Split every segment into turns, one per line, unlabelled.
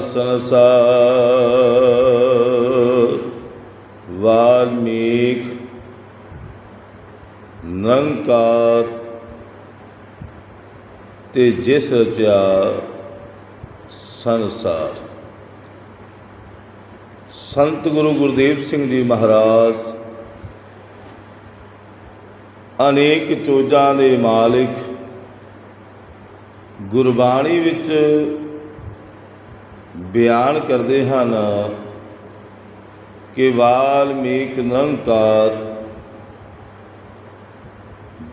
ਸੰਸਾਰ ਵਾਲਮੀਕ ਨਿਰੰਕਾਰ ਤੇ ਜਿਸ ਰਚਿਆ ਸੰਸਾਰ ਸੰਤ ਗੁਰੂ ਗੁਰਦੇਵ ਸਿੰਘ ਜੀ ਮਹਾਰਾਜ ਅਨੇਕ ਚੋਜਾਂ ਦੇ ਮਾਲਿਕ ਗੁਰਬਾਣੀ ਵਿੱਚ ਬਿਆਨ ਕਰਦੇ ਹਨ ਕਿ ਵਾਲਮੀਕ ਨਿਰੰਕਾਰ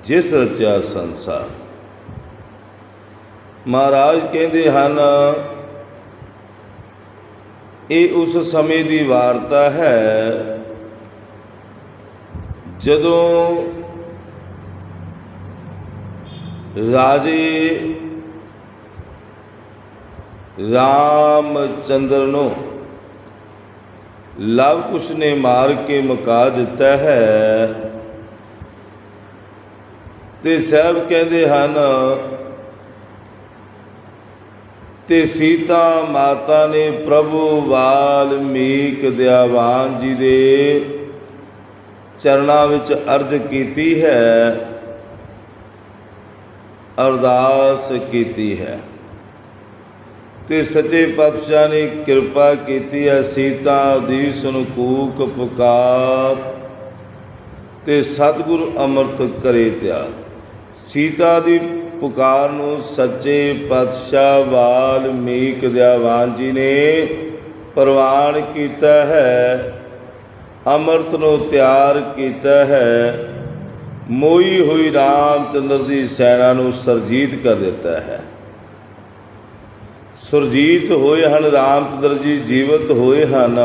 ਜਿਸ ਰਚਿਆ ਸੰਸਾਰ। ਮਹਾਰਾਜ ਕਹਿੰਦੇ ਹਨ, ਇਹ ਉਸ ਸਮੇਂ ਦੀ ਵਾਰਤਾ ਹੈ ਜਦੋਂ ਰਾਜੇ ਰਾਮਚੰਦਰ ਨੂੰ ਲਵ ਕੁਸ਼ ਨੇ ਮਾਰ ਕੇ ਮੁਕਾ ਦਿੱਤਾ ਹੈ। ਤੇ ਸਹਿਬ ਕਹਿੰਦੇ ਹਨ, ਤੇ ਸੀਤਾ ਮਾਤਾ ਨੇ ਪ੍ਰਭੂ ਵਾਲਮੀਕ ਦਿਆਵਾਨ ਜੀ ਦੇ ਚਰਨਾਂ ਵਿੱਚ ਅਰਜ ਕੀਤੀ ਹੈ, ਅਰਦਾਸ ਕੀਤੀ ਹੈ। ਤੇ ਸੱਚੇ ਪਾਤਸ਼ਾਹ ਨੇ ਕਿਰਪਾ ਕੀਤੀ ਹੈ, ਸੀਤਾ ਦੀ ਸੰਕੂਕ ਪੁਕਾਰ ਤੇ ਸਤਿਗੁਰ ਅੰਮ੍ਰਿਤ ਕਰੇ ਤਿਆਰ ਸੀਤਾ ਦੀ ਪੁਕਾਰ ਨੂੰ ਸੱਚੇ ਪਾਤਸ਼ਾਹ ਵਾਲਮੀਕ ਦਿਆਵਾਨ ਜੀ ਨੇ ਪ੍ਰਵਾਨ ਕੀਤਾ ਹੈ, ਅੰਮ੍ਰਿਤ ਨੂੰ ਤਿਆਰ ਕੀਤਾ ਹੈ। ਮੋਈ ਹੋਈ ਰਾਮਚੰਦਰ ਦੀ ਸੈਨਾ ਨੂੰ ਸਰਜੀਤ ਕਰ ਦਿੱਤਾ ਹੈ। ਸੁਰਜੀਤ ਹੋਏ ਹਨ ਰਾਮ ਰਾਮਚੰਦਰ ਜੀ ਜੀਵਤ ਹੋਏ ਹਨ।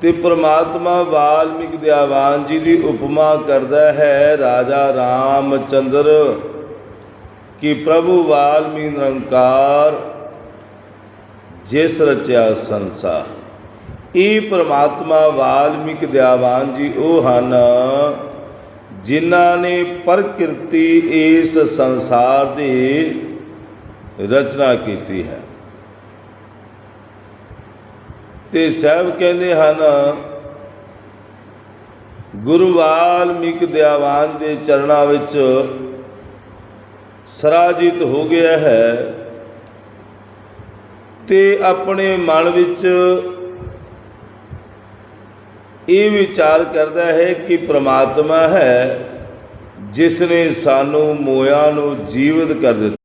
ਤੇ ਪ੍ਰਮਾਤਮਾ ਵਾਲਮੀਕ ਦਿਆਵਾਨ ਜੀ ਦੀ ਉਪਮਾ ਕਰਦਾ ਹੈ, ਰਾਜਾ ਰਾਮ ਚੰਦਰ ਕਿ ਪ੍ਰਭੂ ਵਾਲਮੀਕ ਨਿਰੰਕਾਰ ਜਿਸ ਰਚਿਆ ਸੰਸਾਰ। ਇਹ ਪ੍ਰਮਾਤਮਾ ਵਾਲਮੀਕ ਦਿਆਵਾਨ ਜੀ ਉਹ ਹਨ। ਜਿਨ੍ਹਾਂ ਨੇ ਪ੍ਰਕਿਰਤੀ ਇਸ ਸੰਸਾਰ ਦੀ ਰਚਨਾ ਕੀਤੀ ਹੈ। ਤੇ ਸਹਿਬ ਕਹਿੰਦੇ ਹਨ, ਗੁਰੂ ਵਾਲਮੀਕ ਦਿਆਵਾਨ ਦੇ ਚਰਨਾਂ ਵਿੱਚ ਸਰਾਜਿਤ ਹੋ ਗਿਆ ਹੈ ਤੇ ਆਪਣੇ ਮਨ ਵਿੱਚ ਇਹ ਵਿਚਾਰ ਕਰਦਾ ਹੈ ਕਿ ਪ੍ਰਮਾਤਮਾ ਹੈ ਜਿਸ ਨੇ ਸਾਨੂੰ ਮੋਇਆ ਨੂੰ ਜੀਵਤ ਕਰ ਦਿੱਤਾ।